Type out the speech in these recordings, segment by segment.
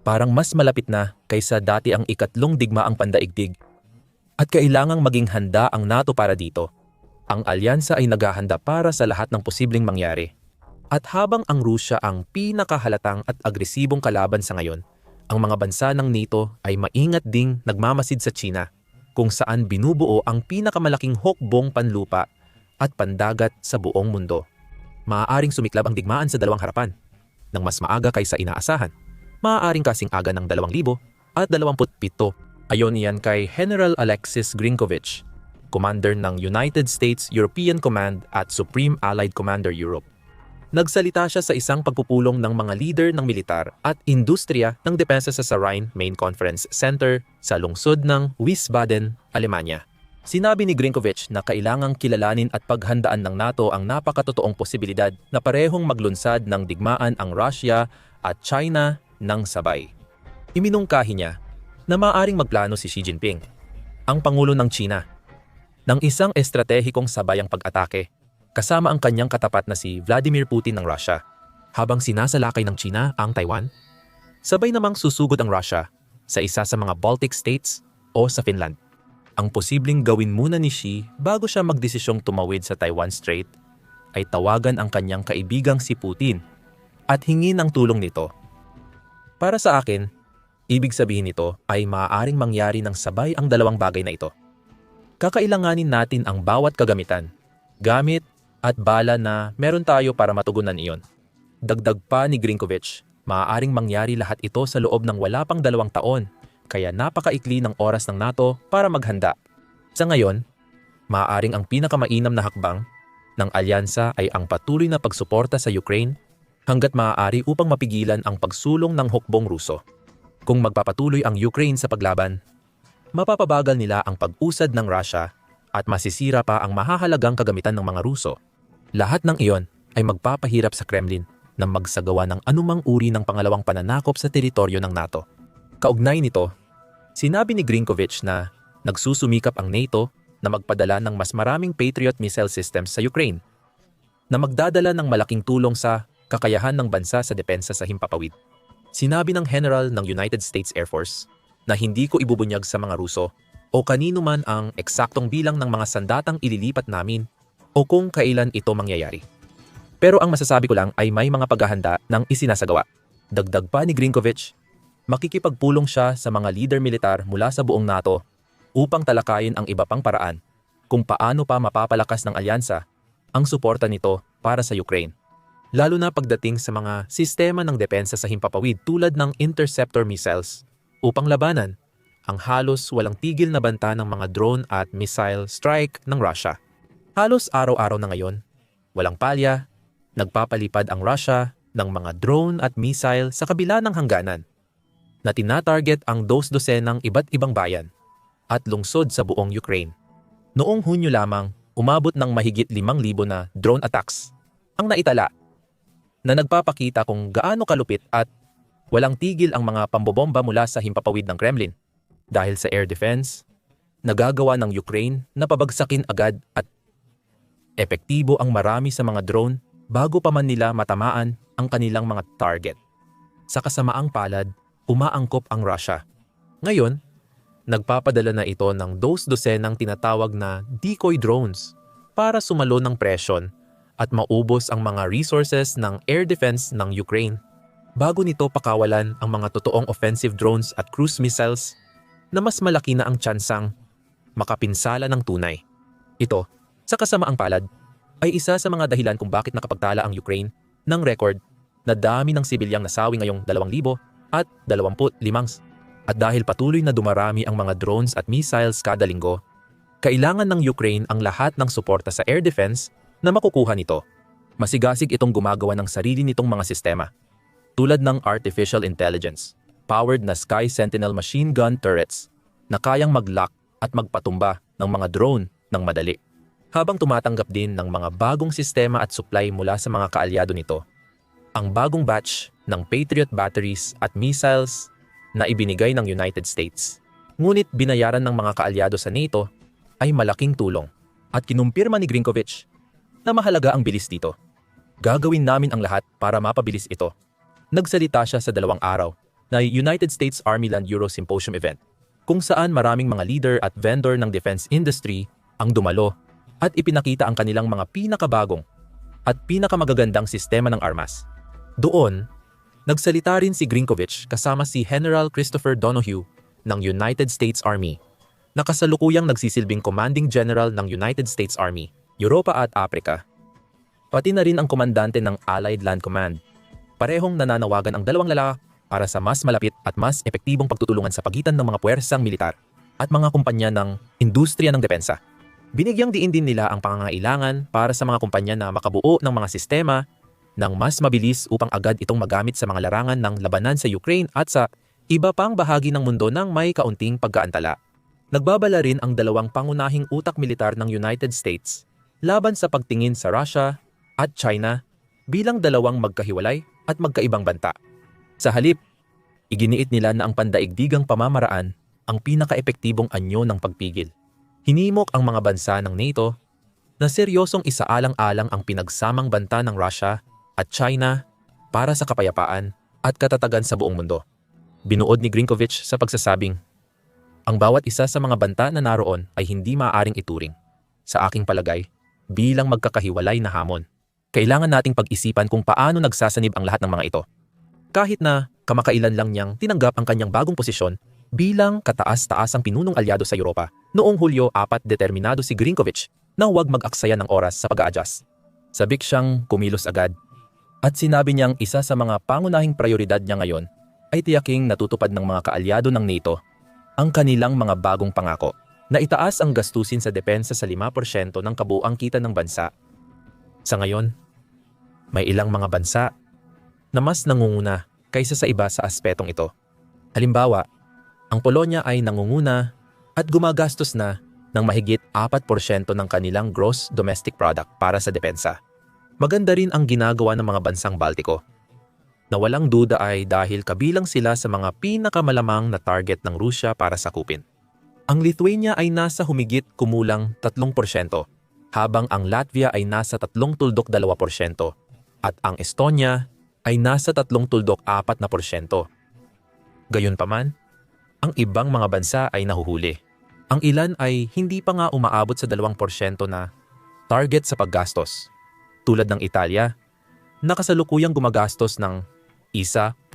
Parang mas malapit na kaysa dati ang ikatlong digmaang pandaigdig. At kailangang maging handa ang NATO para dito. Ang alyansa ay naghahanda para sa lahat ng posibleng mangyari. At habang ang Rusya ang pinakahalatang at agresibong kalaban sa ngayon, ang mga bansa ng NATO ay maingat ding nagmamasid sa China kung saan binubuo ang pinakamalaking hukbong panlupa at pandagat sa buong mundo. Maaaring sumiklab ang digmaan sa dalawang harapan ng mas maaga kaysa inaasahan. Maaaring kasing aga ng 2,000 at 27. Ayon iyan kay General Alexis Grinkovich, Commander ng United States European Command at Supreme Allied Commander Europe. Nagsalita siya sa isang pagpupulong ng mga leader ng militar at industriya ng depensa sa Rhine Main Conference Center sa lungsod ng Wiesbaden, Alemanya. Sinabi ni Grinkovich na kailangang kilalanin at paghandaan ng NATO ang napakatotoong posibilidad na parehong maglunsad ng digmaan ang Russia at China ng sabay. Iminungkahi niya na maaaring magplano si Xi Jinping, ang Pangulo ng China, ng isang estratehikong sabayang pag-atake kasama ang kanyang katapat na si Vladimir Putin ng Russia habang sinasalakay ng China ang Taiwan. Sabay namang susugod ang Russia sa isa sa mga Baltic states o sa Finland. Ang posibleng gawin muna ni Xi bago siya magdesisyong tumawid sa Taiwan Strait ay tawagan ang kanyang kaibigang si Putin at hingin ang tulong nito. Para sa akin, ibig sabihin nito ay maaaring mangyari ng sabay ang dalawang bagay na ito. Kakailanganin natin ang bawat kagamitan, gamit at bala na meron tayo para matugunan iyon. Dagdag pa ni Grinkovich, maaaring mangyari lahat ito sa loob ng wala pang dalawang taon, kaya napakaikli ng oras ng NATO para maghanda. Sa ngayon, maaaring ang pinakamainam na hakbang ng alyansa ay ang patuloy na pagsuporta sa Ukraine hanggat maaari upang mapigilan ang pagsulong ng hukbong Ruso. Kung magpapatuloy ang Ukraine sa paglaban, mapapabagal nila ang pag-usad ng Russia at masisira pa ang mahahalagang kagamitan ng mga Ruso. Lahat ng iyon ay magpapahirap sa Kremlin na magsagawa ng anumang uri ng pangalawang pananakop sa teritoryo ng NATO. Kaugnay nito, sinabi ni Grinkovich na nagsusumikap ang NATO na magpadala ng mas maraming Patriot missile systems sa Ukraine na magdadala ng malaking tulong sa kakayahan ng bansa sa depensa sa himpapawid. Sinabi ng General ng United States Air Force na hindi ko ibubunyag sa mga Ruso o kanino man ang eksaktong bilang ng mga sandatang ililipat namin o kung kailan ito mangyayari. Pero ang masasabi ko lang ay may mga paghahanda ng isinasagawa. Dagdag pa ni Grinkovich, makikipagpulong siya sa mga leader militar mula sa buong NATO upang talakayin ang iba pang paraan kung paano pa mapapalakas ng alyansa ang suporta nito para sa Ukraine. Lalo na pagdating sa mga sistema ng depensa sa himpapawid tulad ng interceptor missiles upang labanan ang halos walang tigil na banta ng mga drone at missile strike ng Russia. Halos araw-araw na ngayon, walang palya, nagpapalipad ang Russia ng mga drone at missile sa kabila ng hangganan na tinatarget ang dos-dosenang iba't ibang bayan at lungsod sa buong Ukraine. Noong Hunyo lamang, umabot ng mahigit 5,000 na drone attacks ang naitala na nagpapakita kung gaano kalupit at walang tigil ang mga pambobomba mula sa himpapawid ng Kremlin. Dahil sa air defense, nagagawa ng Ukraine na pabagsakin agad at Epektibo ang marami sa mga drone bago pa man nila matamaan ang kanilang mga target. Sa kasamaang palad, umaangkop ang Russia. Ngayon, nagpapadala na ito ng dos-dosenang tinatawag na decoy drones para sumalo ng presyon at maubos ang mga resources ng air defense ng Ukraine. Bago nito pakawalan ang mga totoong offensive drones at cruise missiles na mas malaki na ang tsansang makapinsala ng tunay. Ito sa kasamaang palad, ay isa sa mga dahilan kung bakit nakapagtala ang Ukraine ng record na dami ng sibilyang nasawi ngayong 2,000 at 25. At dahil patuloy na dumarami ang mga drones at missiles kada linggo, kailangan ng Ukraine ang lahat ng suporta sa air defense na makukuha nito. Masigasig itong gumagawa ng sarili nitong mga sistema, tulad ng artificial intelligence, powered na Sky Sentinel machine gun turrets na kayang mag-lock at magpatumba ng mga drone ng madali habang tumatanggap din ng mga bagong sistema at supply mula sa mga kaalyado nito. Ang bagong batch ng Patriot batteries at missiles na ibinigay ng United States. Ngunit binayaran ng mga kaalyado sa NATO ay malaking tulong at kinumpirma ni Grinkovich na mahalaga ang bilis dito. Gagawin namin ang lahat para mapabilis ito. Nagsalita siya sa dalawang araw na United States Army Land Euro Symposium event kung saan maraming mga leader at vendor ng defense industry ang dumalo at ipinakita ang kanilang mga pinakabagong at pinakamagagandang sistema ng armas. Doon, nagsalita rin si Grinkovich kasama si General Christopher Donohue ng United States Army na kasalukuyang nagsisilbing Commanding General ng United States Army, Europa at Africa. Pati na rin ang komandante ng Allied Land Command. Parehong nananawagan ang dalawang lalaki para sa mas malapit at mas epektibong pagtutulungan sa pagitan ng mga puwersang militar at mga kumpanya ng industriya ng depensa. Binigyang diin din nila ang pangangailangan para sa mga kumpanya na makabuo ng mga sistema ng mas mabilis upang agad itong magamit sa mga larangan ng labanan sa Ukraine at sa iba pang bahagi ng mundo ng may kaunting pagkaantala. Nagbabala rin ang dalawang pangunahing utak militar ng United States laban sa pagtingin sa Russia at China bilang dalawang magkahiwalay at magkaibang banta. Sa halip, iginiit nila na ang pandaigdigang pamamaraan ang pinakaepektibong anyo ng pagpigil. Hinimok ang mga bansa ng NATO na seryosong isaalang-alang ang pinagsamang banta ng Russia at China para sa kapayapaan at katatagan sa buong mundo. Binuod ni Grinkovich sa pagsasabing, ang bawat isa sa mga banta na naroon ay hindi maaaring ituring, sa aking palagay, bilang magkakahiwalay na hamon. Kailangan nating pag-isipan kung paano nagsasanib ang lahat ng mga ito. Kahit na kamakailan lang niyang tinanggap ang kanyang bagong posisyon bilang kataas-taasang pinunong alyado sa Europa, noong Hulyo 4 determinado si Grinkovich na huwag mag-aksaya ng oras sa pag-a-adjust. Sabik siyang kumilos agad at sinabi niyang isa sa mga pangunahing prioridad niya ngayon ay tiyaking natutupad ng mga kaalyado ng NATO ang kanilang mga bagong pangako na itaas ang gastusin sa depensa sa 5% ng kabuang kita ng bansa. Sa ngayon, may ilang mga bansa na mas nangunguna kaysa sa iba sa aspetong ito. Halimbawa, ang Polonya ay nangunguna at gumagastos na ng mahigit 4% ng kanilang gross domestic product para sa depensa. Maganda rin ang ginagawa ng mga bansang Baltiko na walang duda ay dahil kabilang sila sa mga pinakamalamang na target ng Rusya para sakupin. Ang Lithuania ay nasa humigit kumulang 3%, habang ang Latvia ay nasa 3.2% at ang Estonia ay nasa 3.4%. Gayunpaman, ang ibang mga bansa ay nahuhuli. Ang ilan ay hindi pa nga umaabot sa 2% na target sa paggastos. Tulad ng Italia, nakasalukuyang gumagastos ng 1.5%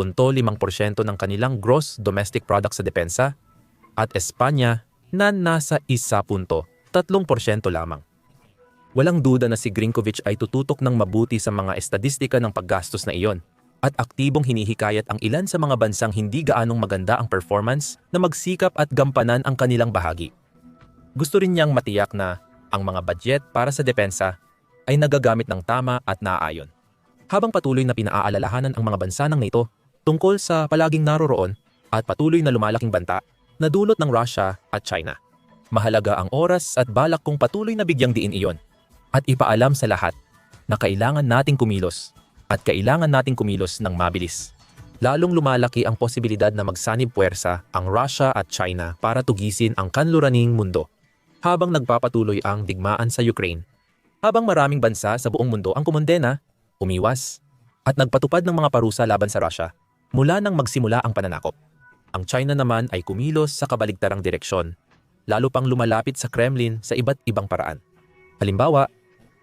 ng kanilang gross domestic product sa depensa at Espanya na nasa 1.3% lamang. Walang duda na si Grinkovich ay tututok ng mabuti sa mga estadistika ng paggastos na iyon at aktibong hinihikayat ang ilan sa mga bansang hindi gaanong maganda ang performance na magsikap at gampanan ang kanilang bahagi. Gusto rin niyang matiyak na ang mga budget para sa depensa ay nagagamit ng tama at naaayon. Habang patuloy na pinaaalalahanan ang mga bansa ng NATO tungkol sa palaging naroroon at patuloy na lumalaking banta na dulot ng Russia at China. Mahalaga ang oras at balak kong patuloy na bigyang diin iyon at ipaalam sa lahat na kailangan nating kumilos at kailangan nating kumilos ng mabilis. Lalong lumalaki ang posibilidad na magsanib puwersa ang Russia at China para tugisin ang kanluraning mundo habang nagpapatuloy ang digmaan sa Ukraine. Habang maraming bansa sa buong mundo ang kumondena, umiwas, at nagpatupad ng mga parusa laban sa Russia mula nang magsimula ang pananakop. Ang China naman ay kumilos sa kabaligtarang direksyon, lalo pang lumalapit sa Kremlin sa iba't ibang paraan. Halimbawa,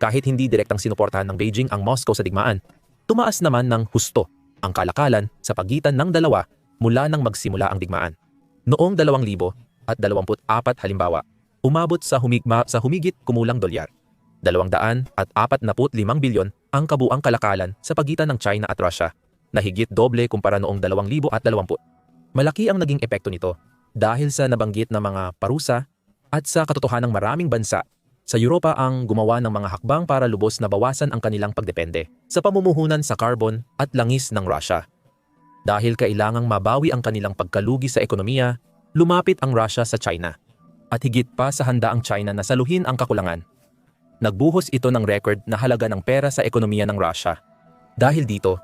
kahit hindi direktang sinuportahan ng Beijing ang Moscow sa digmaan, tumaas naman ng husto ang kalakalan sa pagitan ng dalawa mula nang magsimula ang digmaan. Noong 2000 at 24 halimbawa, umabot sa humigma sa humigit kumulang dolyar. 200 at 45 bilyon ang kabuang kalakalan sa pagitan ng China at Russia, na higit doble kumpara noong 2020. Malaki ang naging epekto nito dahil sa nabanggit na mga parusa at sa katotohanang maraming bansa sa Europa ang gumawa ng mga hakbang para lubos na bawasan ang kanilang pagdepende sa pamumuhunan sa carbon at langis ng Russia. Dahil kailangang mabawi ang kanilang pagkalugi sa ekonomiya, lumapit ang Russia sa China. At higit pa sa handa ang China na saluhin ang kakulangan nagbuhos ito ng record na halaga ng pera sa ekonomiya ng Russia. Dahil dito,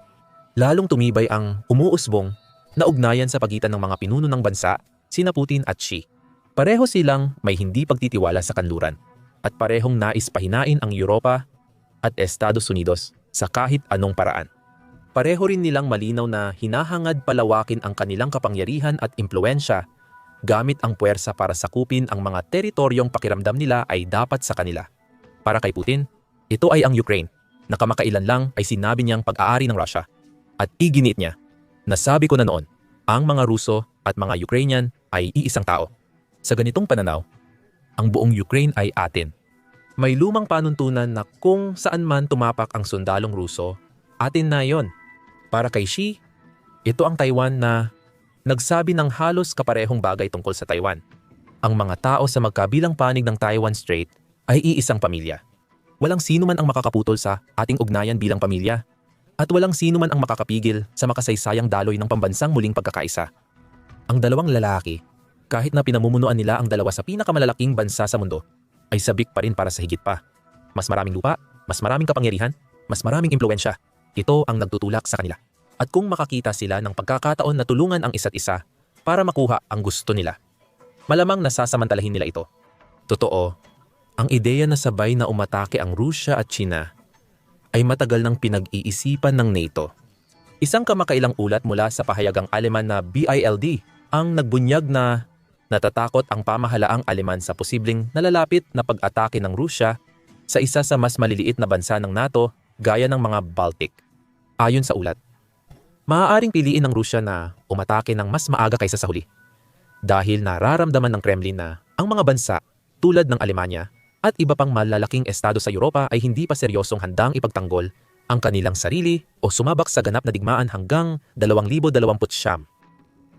lalong tumibay ang umuusbong na ugnayan sa pagitan ng mga pinuno ng bansa, sina Putin at Xi. Pareho silang may hindi pagtitiwala sa kanluran at parehong nais pahinain ang Europa at Estados Unidos sa kahit anong paraan. pareho rin nilang malinaw na hinahangad palawakin ang kanilang kapangyarihan at impluensya gamit ang puwersa para sakupin ang mga teritoryong pakiramdam nila ay dapat sa kanila. Para kay Putin, ito ay ang Ukraine na kamakailan lang ay sinabi niyang pag-aari ng Russia. At iginit niya, nasabi ko na noon, ang mga Ruso at mga Ukrainian ay iisang tao. Sa ganitong pananaw, ang buong Ukraine ay atin. May lumang panuntunan na kung saan man tumapak ang sundalong Ruso, atin na yon. Para kay Xi, ito ang Taiwan na nagsabi ng halos kaparehong bagay tungkol sa Taiwan. Ang mga tao sa magkabilang panig ng Taiwan Strait ay iisang pamilya. Walang sino man ang makakaputol sa ating ugnayan bilang pamilya. At walang sino man ang makakapigil sa makasaysayang daloy ng pambansang muling pagkakaisa. Ang dalawang lalaki, kahit na pinamumunuan nila ang dalawa sa pinakamalalaking bansa sa mundo, ay sabik pa rin para sa higit pa. Mas maraming lupa, mas maraming kapangyarihan, mas maraming impluensya. Ito ang nagtutulak sa kanila at kung makakita sila ng pagkakataon na tulungan ang isa't isa para makuha ang gusto nila. Malamang nasasamantalahin nila ito. Totoo, ang ideya na sabay na umatake ang Rusya at China ay matagal nang pinag-iisipan ng NATO. Isang kamakailang ulat mula sa pahayagang Aleman na BILD ang nagbunyag na natatakot ang pamahalaang Aleman sa posibleng nalalapit na pag-atake ng Rusya sa isa sa mas maliliit na bansa ng NATO gaya ng mga Baltic. Ayon sa ulat, maaaring piliin ng Rusya na umatake ng mas maaga kaysa sa huli. Dahil nararamdaman ng Kremlin na ang mga bansa tulad ng Alemanya at iba pang malalaking estado sa Europa ay hindi pa seryosong handang ipagtanggol ang kanilang sarili o sumabak sa ganap na digmaan hanggang 2029.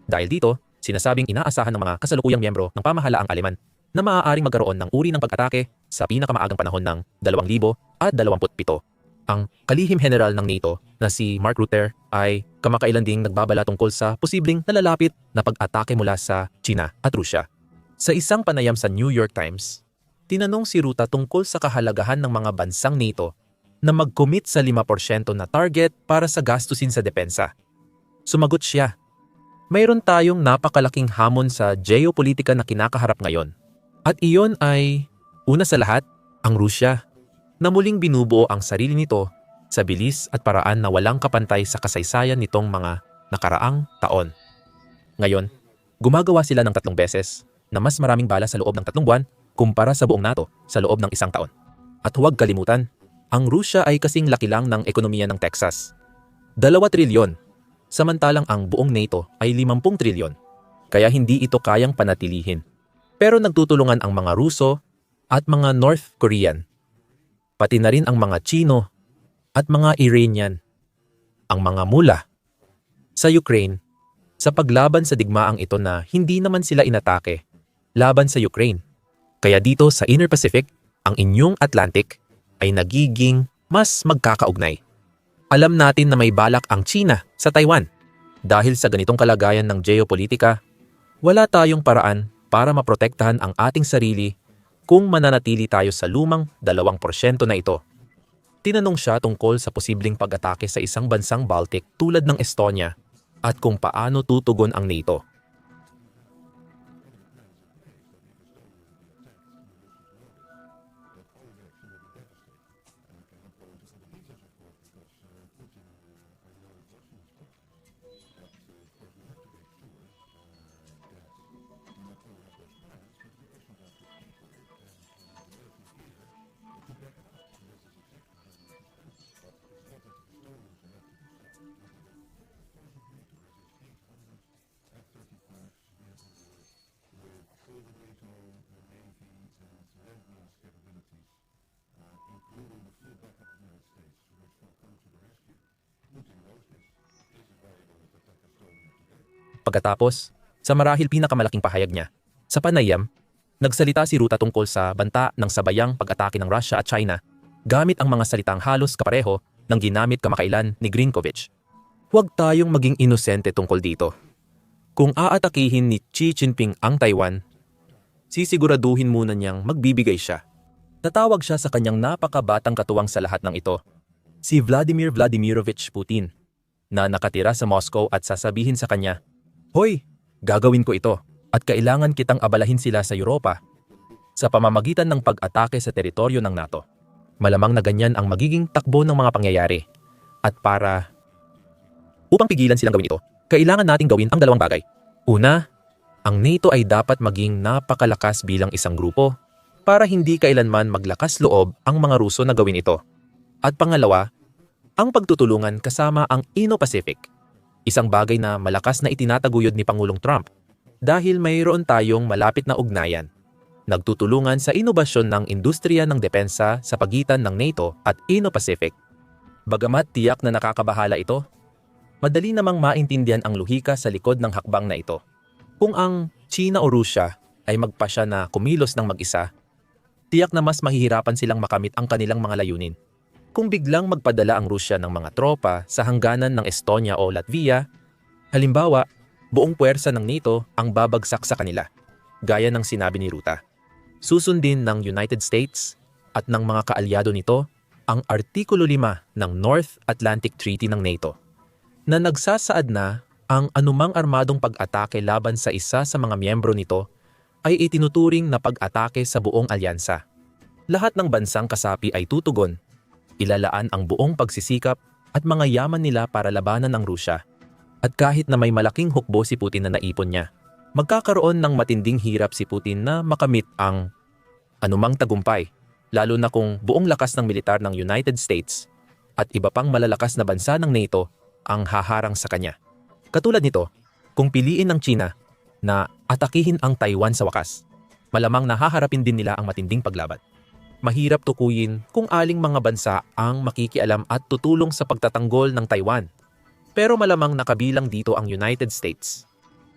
Dahil dito, sinasabing inaasahan ng mga kasalukuyang miyembro ng pamahalaang Aleman na maaaring magkaroon ng uri ng pag-atake sa pinakamaagang panahon ng 2027 ang kalihim general ng NATO na si Mark Rutte ay kamakailan ding nagbabala tungkol sa posibleng nalalapit na pag-atake mula sa China at Rusya. Sa isang panayam sa New York Times, tinanong si Ruta tungkol sa kahalagahan ng mga bansang NATO na mag-commit sa 5% na target para sa gastusin sa depensa. Sumagot siya, mayroon tayong napakalaking hamon sa geopolitika na kinakaharap ngayon. At iyon ay, una sa lahat, ang Rusya na muling binubuo ang sarili nito sa bilis at paraan na walang kapantay sa kasaysayan nitong mga nakaraang taon. Ngayon, gumagawa sila ng tatlong beses na mas maraming bala sa loob ng tatlong buwan kumpara sa buong NATO sa loob ng isang taon. At huwag kalimutan, ang Rusya ay kasing laki lang ng ekonomiya ng Texas. Dalawa trilyon, samantalang ang buong NATO ay 50 trilyon. Kaya hindi ito kayang panatilihin. Pero nagtutulungan ang mga Ruso at mga North Korean pati na rin ang mga Chino at mga Iranian, ang mga mula sa Ukraine sa paglaban sa digmaang ito na hindi naman sila inatake laban sa Ukraine. Kaya dito sa Inner Pacific, ang inyong Atlantic ay nagiging mas magkakaugnay. Alam natin na may balak ang China sa Taiwan. Dahil sa ganitong kalagayan ng geopolitika, wala tayong paraan para maprotektahan ang ating sarili kung mananatili tayo sa lumang 2% na ito. Tinanong siya tungkol sa posibleng pag-atake sa isang bansang Baltic tulad ng Estonia at kung paano tutugon ang NATO. Pagkatapos, sa marahil pinakamalaking pahayag niya, sa panayam, nagsalita si Ruta tungkol sa banta ng sabayang pag-atake ng Russia at China gamit ang mga salitang halos kapareho ng ginamit kamakailan ni Grinkovich. Huwag tayong maging inosente tungkol dito. Kung aatakihin ni Xi Jinping ang Taiwan, sisiguraduhin muna niyang magbibigay siya. Tatawag siya sa kanyang napakabatang katuwang sa lahat ng ito, si Vladimir Vladimirovich Putin, na nakatira sa Moscow at sasabihin sa kanya, Hoy, gagawin ko ito at kailangan kitang abalahin sila sa Europa sa pamamagitan ng pag-atake sa teritoryo ng NATO. Malamang na ganyan ang magiging takbo ng mga pangyayari. At para Upang pigilan silang gawin ito, kailangan nating gawin ang dalawang bagay. Una, ang NATO ay dapat maging napakalakas bilang isang grupo para hindi kailanman maglakas loob ang mga Ruso na gawin ito. At pangalawa, ang pagtutulungan kasama ang Indo-Pacific. Isang bagay na malakas na itinataguyod ni Pangulong Trump dahil mayroon tayong malapit na ugnayan. Nagtutulungan sa inobasyon ng industriya ng depensa sa pagitan ng NATO at Indo-Pacific. Bagamat tiyak na nakakabahala ito, madali namang maintindihan ang luhika sa likod ng hakbang na ito. Kung ang China o Rusya ay magpasya na kumilos ng mag-isa, tiyak na mas mahihirapan silang makamit ang kanilang mga layunin. Kung biglang magpadala ang Rusya ng mga tropa sa hangganan ng Estonia o Latvia, halimbawa, buong puwersa ng NATO ang babagsak sa kanila, gaya ng sinabi ni Ruta. Susundin ng United States at ng mga kaalyado nito ang Artikulo 5 ng North Atlantic Treaty ng NATO na nagsasaad na ang anumang armadong pag-atake laban sa isa sa mga miyembro nito ay itinuturing na pag-atake sa buong alyansa. Lahat ng bansang kasapi ay tutugon. Ilalaan ang buong pagsisikap at mga yaman nila para labanan ang Rusya. At kahit na may malaking hukbo si Putin na naipon niya, magkakaroon ng matinding hirap si Putin na makamit ang anumang tagumpay, lalo na kung buong lakas ng militar ng United States at iba pang malalakas na bansa ng NATO ang haharang sa kanya. Katulad nito, kung piliin ng China na atakihin ang Taiwan sa wakas, malamang nahaharapin din nila ang matinding paglaban. Mahirap tukuyin kung aling mga bansa ang makikialam at tutulong sa pagtatanggol ng Taiwan. Pero malamang nakabilang dito ang United States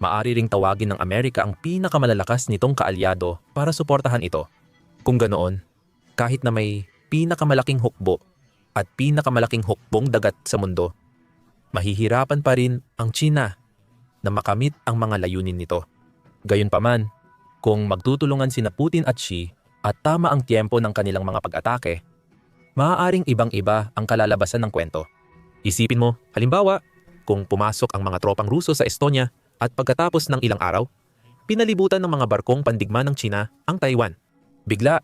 maari ring tawagin ng Amerika ang pinakamalalakas nitong kaalyado para suportahan ito. Kung ganoon, kahit na may pinakamalaking hukbo at pinakamalaking hukbong dagat sa mundo, mahihirapan pa rin ang China na makamit ang mga layunin nito. Gayunpaman, kung magtutulungan sina Putin at Xi at tama ang tiempo ng kanilang mga pag-atake, maaaring ibang-iba ang kalalabasan ng kwento. Isipin mo, halimbawa, kung pumasok ang mga tropang Ruso sa Estonia at pagkatapos ng ilang araw, pinalibutan ng mga barkong pandigma ng China ang Taiwan. Bigla,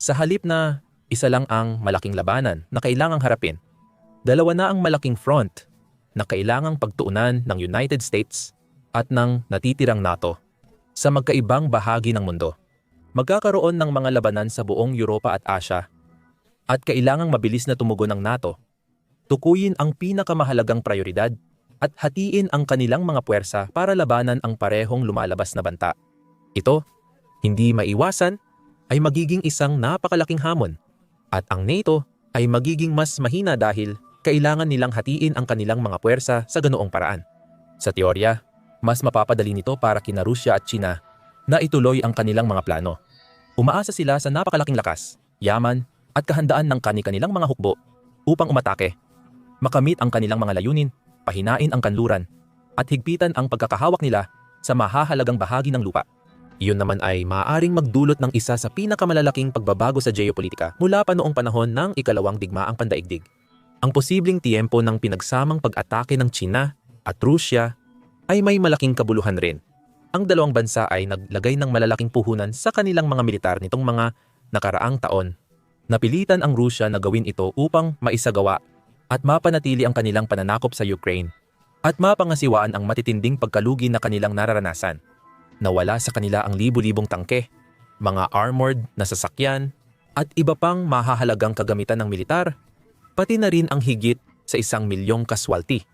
sa halip na isa lang ang malaking labanan na kailangang harapin, dalawa na ang malaking front na kailangang pagtuunan ng United States at ng natitirang NATO sa magkaibang bahagi ng mundo. Magkakaroon ng mga labanan sa buong Europa at Asia at kailangang mabilis na tumugon ng NATO. Tukuyin ang pinakamahalagang prioridad at hatiin ang kanilang mga puwersa para labanan ang parehong lumalabas na banta. Ito, hindi maiwasan, ay magiging isang napakalaking hamon at ang NATO ay magiging mas mahina dahil kailangan nilang hatiin ang kanilang mga puwersa sa ganoong paraan. Sa teorya, mas mapapadali nito para kina Rusya at China na ituloy ang kanilang mga plano. Umaasa sila sa napakalaking lakas, yaman at kahandaan ng kani-kanilang mga hukbo upang umatake, makamit ang kanilang mga layunin pahinain ang kanluran, at higpitan ang pagkakahawak nila sa mahahalagang bahagi ng lupa. Iyon naman ay maaaring magdulot ng isa sa pinakamalalaking pagbabago sa geopolitika mula pa noong panahon ng ikalawang digmaang pandaigdig. Ang posibleng tiempo ng pinagsamang pag-atake ng China at Rusya ay may malaking kabuluhan rin. Ang dalawang bansa ay naglagay ng malalaking puhunan sa kanilang mga militar nitong mga nakaraang taon. Napilitan ang Rusya na gawin ito upang maisagawa at mapanatili ang kanilang pananakop sa Ukraine at mapangasiwaan ang matitinding pagkalugi na kanilang nararanasan. Nawala sa kanila ang libu-libong tangke, mga armored na sasakyan, at iba pang mahahalagang kagamitan ng militar, pati na rin ang higit sa isang milyong kaswalti.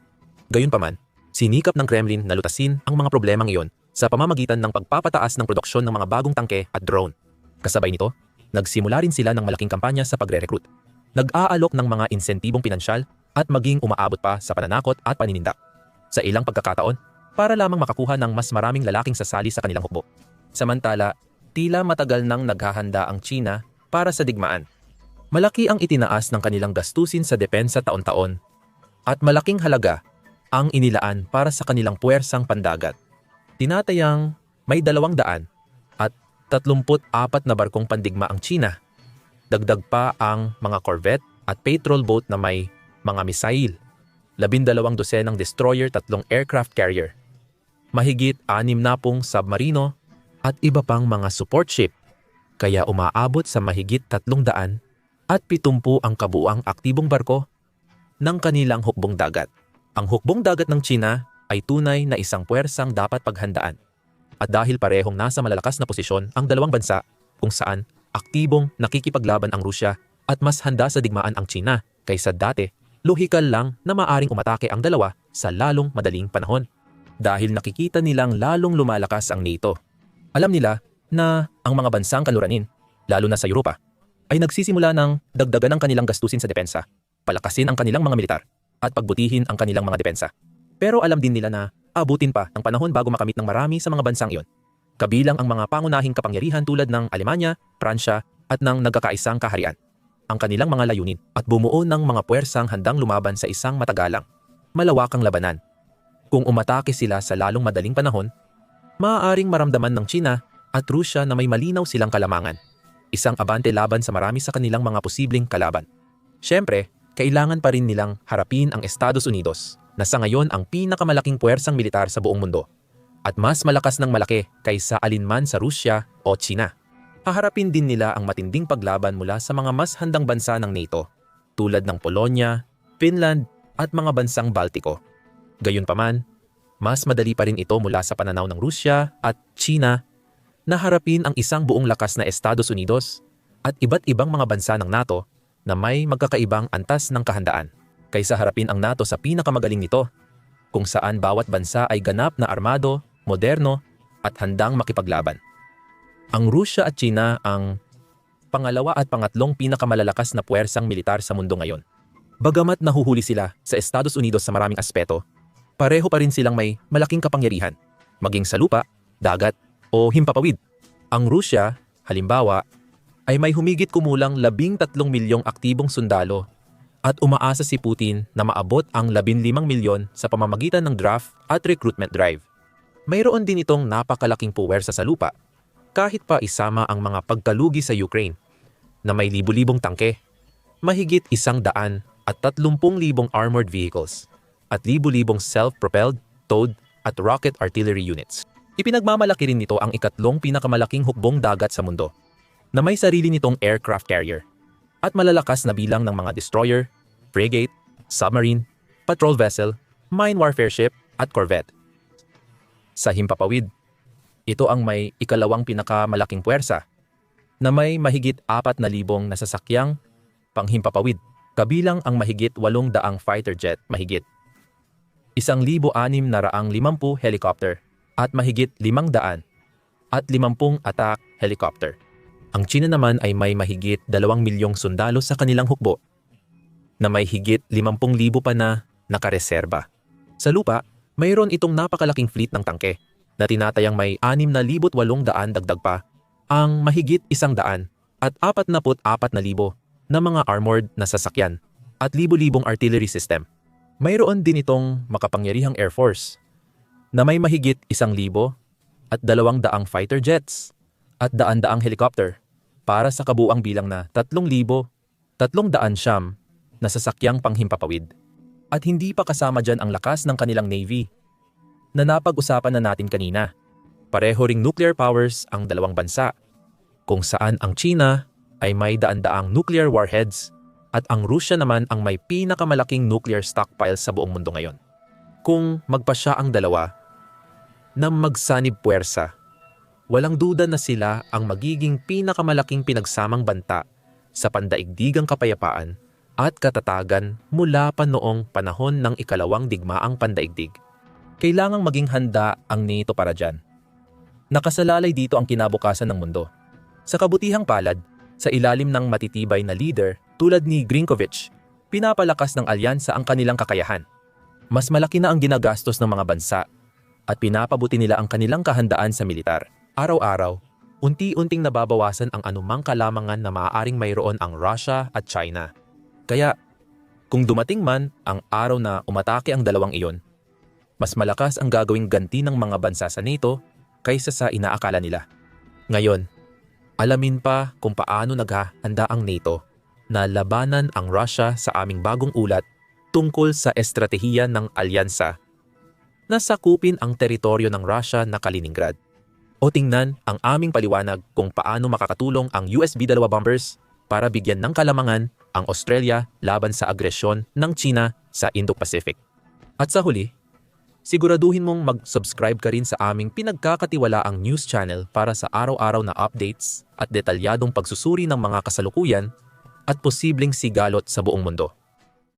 Gayunpaman, sinikap ng Kremlin na lutasin ang mga problemang iyon sa pamamagitan ng pagpapataas ng produksyon ng mga bagong tangke at drone. Kasabay nito, nagsimula rin sila ng malaking kampanya sa pagre-recruit nag-aalok ng mga insentibong pinansyal at maging umaabot pa sa pananakot at paninindak. Sa ilang pagkakataon, para lamang makakuha ng mas maraming lalaking sasali sa kanilang hukbo. Samantala, tila matagal nang naghahanda ang China para sa digmaan. Malaki ang itinaas ng kanilang gastusin sa depensa taon-taon at malaking halaga ang inilaan para sa kanilang puwersang pandagat. Tinatayang may dalawang daan at 34 na barkong pandigma ang China Dagdag pa ang mga corvette at patrol boat na may mga misail, labindalawang dosenang destroyer, tatlong aircraft carrier, mahigit anim na pong submarino at iba pang mga support ship, kaya umaabot sa mahigit tatlong daan at pitumpu ang kabuang aktibong barko ng kanilang hukbong dagat. Ang hukbong dagat ng China ay tunay na isang puwersang dapat paghandaan. At dahil parehong nasa malalakas na posisyon ang dalawang bansa kung saan aktibong nakikipaglaban ang Rusya at mas handa sa digmaan ang China kaysa dati, lohikal lang na maaring umatake ang dalawa sa lalong madaling panahon. Dahil nakikita nilang lalong lumalakas ang NATO. Alam nila na ang mga bansang kaluranin, lalo na sa Europa, ay nagsisimula ng dagdagan ang kanilang gastusin sa depensa, palakasin ang kanilang mga militar, at pagbutihin ang kanilang mga depensa. Pero alam din nila na abutin pa ang panahon bago makamit ng marami sa mga bansang iyon. Kabilang ang mga pangunahing kapangyarihan tulad ng Alemanya, Pransya at ng nagkakaisang kaharian. Ang kanilang mga layunin at bumuo ng mga puwersang handang lumaban sa isang matagalang, malawakang labanan. Kung umatake sila sa lalong madaling panahon, maaaring maramdaman ng China at Rusya na may malinaw silang kalamangan. Isang abante laban sa marami sa kanilang mga posibleng kalaban. Siyempre, kailangan pa rin nilang harapin ang Estados Unidos na sa ngayon ang pinakamalaking puwersang militar sa buong mundo at mas malakas ng malaki kaysa alinman sa Rusya o China. Haharapin din nila ang matinding paglaban mula sa mga mas handang bansa ng NATO tulad ng Polonya, Finland at mga bansang Baltiko. Gayunpaman, mas madali pa rin ito mula sa pananaw ng Rusya at China na harapin ang isang buong lakas na Estados Unidos at iba't ibang mga bansa ng NATO na may magkakaibang antas ng kahandaan kaysa harapin ang NATO sa pinakamagaling nito kung saan bawat bansa ay ganap na armado, moderno at handang makipaglaban. Ang Rusya at China ang pangalawa at pangatlong pinakamalalakas na puwersang militar sa mundo ngayon. Bagamat nahuhuli sila sa Estados Unidos sa maraming aspeto, pareho pa rin silang may malaking kapangyarihan, maging sa lupa, dagat o himpapawid. Ang Rusya, halimbawa, ay may humigit kumulang 13 milyong aktibong sundalo at umaasa si Putin na maabot ang 15 milyon sa pamamagitan ng draft at recruitment drive. Mayroon din itong napakalaking puwersa sa lupa kahit pa isama ang mga pagkalugi sa Ukraine na may libu-libong tangke, mahigit isang daan at 30,000 armored vehicles at libu-libong self-propelled, towed at rocket artillery units. Ipinagmamalaki rin nito ang ikatlong pinakamalaking hukbong dagat sa mundo na may sarili nitong aircraft carrier at malalakas na bilang ng mga destroyer, frigate, submarine, patrol vessel, mine warfare ship at corvette. Sa himpapawid, ito ang may ikalawang pinakamalaking puwersa na may mahigit 4,000 nasasakyang panghimpapawid kabilang ang mahigit 800 fighter jet mahigit. Isang libo anim na raang limampu helicopter at mahigit 500 at 50 attack helicopter. Ang China naman ay may mahigit 2 milyong sundalo sa kanilang hukbo na may higit 50,000 pa na nakareserba. Sa lupa, mayroon itong napakalaking fleet ng tangke na tinatayang may 6,800 dagdag pa ang mahigit 100 at 44,000 na mga armored na sasakyan at libo-libong artillery system. Mayroon din itong makapangyarihang Air Force na may mahigit 1,000 at 200 fighter jets at daan-daang helicopter para sa kabuang bilang na 3,000, 300 siyam na sasakyang panghimpapawid. At hindi pa kasama dyan ang lakas ng kanilang navy na napag-usapan na natin kanina. Pareho ring nuclear powers ang dalawang bansa, kung saan ang China ay may daan-daang nuclear warheads at ang Rusya naman ang may pinakamalaking nuclear stockpile sa buong mundo ngayon. Kung magpasya ang dalawa na magsanib puwersa walang duda na sila ang magiging pinakamalaking pinagsamang banta sa pandaigdigang kapayapaan at katatagan mula pa noong panahon ng ikalawang digmaang pandaigdig. Kailangang maging handa ang NATO para dyan. Nakasalalay dito ang kinabukasan ng mundo. Sa kabutihang palad, sa ilalim ng matitibay na leader tulad ni Grinkovich, pinapalakas ng alyansa ang kanilang kakayahan. Mas malaki na ang ginagastos ng mga bansa at pinapabuti nila ang kanilang kahandaan sa militar. Araw-araw, unti-unting nababawasan ang anumang kalamangan na maaaring mayroon ang Russia at China. Kaya, kung dumating man ang araw na umatake ang dalawang iyon, mas malakas ang gagawing ganti ng mga bansa sa NATO kaysa sa inaakala nila. Ngayon, alamin pa kung paano naghahanda ang NATO na labanan ang Russia sa aming bagong ulat tungkol sa estratehiya ng alyansa na sakupin ang teritoryo ng Russia na Kaliningrad o tingnan ang aming paliwanag kung paano makakatulong ang USB-2 bombers para bigyan ng kalamangan ang Australia laban sa agresyon ng China sa Indo-Pacific. At sa huli, siguraduhin mong mag-subscribe ka rin sa aming pinagkakatiwalaang news channel para sa araw-araw na updates at detalyadong pagsusuri ng mga kasalukuyan at posibleng sigalot sa buong mundo.